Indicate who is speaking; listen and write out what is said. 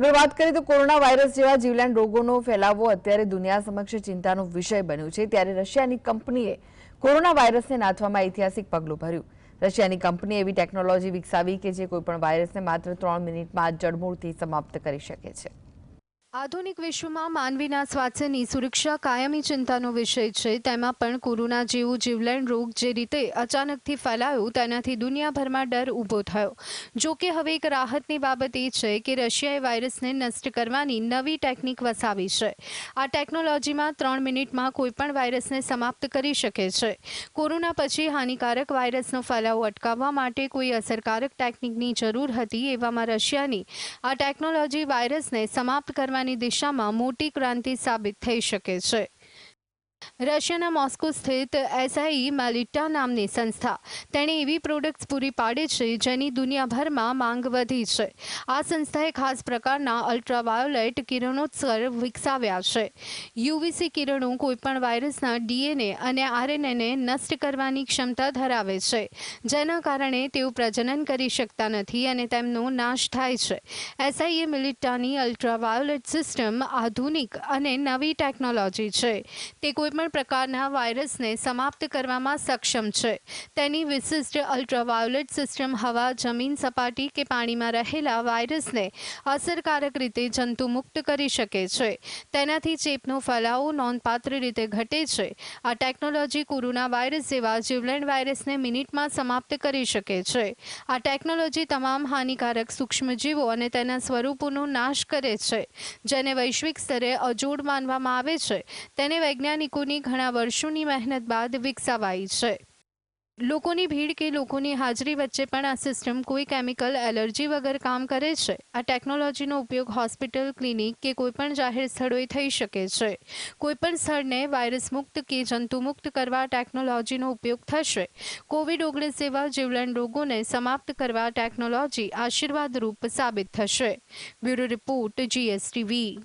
Speaker 1: આપણે વાત કરીએ તો કોરોના વાયરસ જેવા જીવલેણ રોગોનો ફેલાવો અત્યારે દુનિયા સમક્ષ ચિંતાનો વિષય બન્યો છે. ત્યારે રશિયાની કંપનીએ કોરોના વાયરસને નાથવામાં ઐતિહાસિક પગલું ભર્યું. રશિયાની કંપનીએ એવી ટેકનોલોજી વિકસાવી કે જે કોઈપણ વાયરસને માત્ર ત્રણ મિનિટમાં જડમૂળથી સમાપ્ત કરી શકે છે.
Speaker 2: આધુનિક વિશ્વમાં માનવીના સ્વાસ્થ્યની સુરક્ષા કાયમી ચિંતાનો વિષય છે. તેમાં પણ કોરોના જેવું જીવલેણ રોગ જે રીતે અચાનકથી ફેલાયો તેનાથી દુનિયાભરમાં ડર ઊભો થયો. જો કે હવે એક રાહતની બાબત એ છે કે રશિયાએ વાયરસને નષ્ટ કરવાની નવી ટેકનિક વસાવી છે. આ ટેકનોલોજીમાં ત્રણ મિનિટમાં કોઈપણ વાયરસને સમાપ્ત કરી શકે છે. કોરોના પછી હાનિકારક વાયરસનો ફેલાવો અટકાવવા માટે કોઈ અસરકારક ટેકનિકની જરૂર હતી એવામાં રશિયાની આ ટેકનોલોજી વાયરસને સમાપ્ત કરવાની દિશામાં મોટી ક્રાંતિ સાબિત થઈ શકે છે. રશિયાના મોસ્કો સ્થિત એસઆઈ મેલિટા નામની સંસ્થા. તેણે એવી પ્રોડક્ટ્સ પૂરી પાડે છે જેની દુનિયાભરમાં માંગ વધી છે. આ સંસ્થાએ ખાસ પ્રકારના અલ્ટ્રાવાયોલેટ કિરણોત્સર્ગ વિકસાવ્યા છે. યુવીસી કિરણો કોઈપણ વાયરસના ડીએનએ અને આરએનએને નષ્ટ કરવાની ક્ષમતા ધરાવે છે. જેના કારણે તેઓ પ્રજનન કરી શકતા નથી અને તેમનો નાશ થાય છે. એસઆઈએ મિલિટાની અલ્ટ્રાવાયોલેટ સિસ્ટમ આધુનિક અને નવી ટેકનોલોજી છે. તે કોઈપણ પ્રકારના વાયરસને સમાપ્ત કરવામાં સક્ષમ છે. તેની વિશિષ્ટ અલ્ટ્રાવાયોલેટ સિસ્ટમ હવા, જમીન સપાટી કે પાણીમાં રહેલા વાયરસને અસરકારક રીતે જંતુમુક્ત કરી શકે છે. તેનાથી ચેપનો ફેલાવો નોંધપાત્ર રીતે ઘટે છે. આ ટેકનોલોજી કોરોના વાયરસ જેવા જીવલેણ વાયરસને મિનિટમાં સમાપ્ત કરી શકે છે. આ ટેકનોલોજી તમામ હાનિકારક સૂક્ષ્મજીવો અને તેના સ્વરૂપોનો નાશ કરે છે. જેને વૈશ્વિક સ્તરે અજોડ માનવામાં આવે છે. તેને વૈજ્ઞાનિકોની ઘણા વર્ષોની મહેનત બાદ વિકસાવાઈ છે. લોકોની ભીડ કે લોકોની હાજરી વચ્ચે પણ આ સિસ્ટમ કોઈ કેમિકલ, એલર્જી વગર કામ કરે છે. આ ટેકનોલોજીનો ઉપયોગ હોસ્પિટલ, ક્લિનિક કે કોઈપણ જાહેર સ્થળોએ થઈ શકે છે. કોઈપણ સ્થળને વાયરસ મુક્ત કે જંતુમુક્ત કરવા ટેકનોલોજીનો ઉપયોગ થશે. કોવિડ ઓગણીસ જેવા જીવલેણ રોગોને સમાપ્ત કરવા ટેકનોલોજી આશીર્વાદરૂપ સાબિત થશે. Bureau report, GSTV.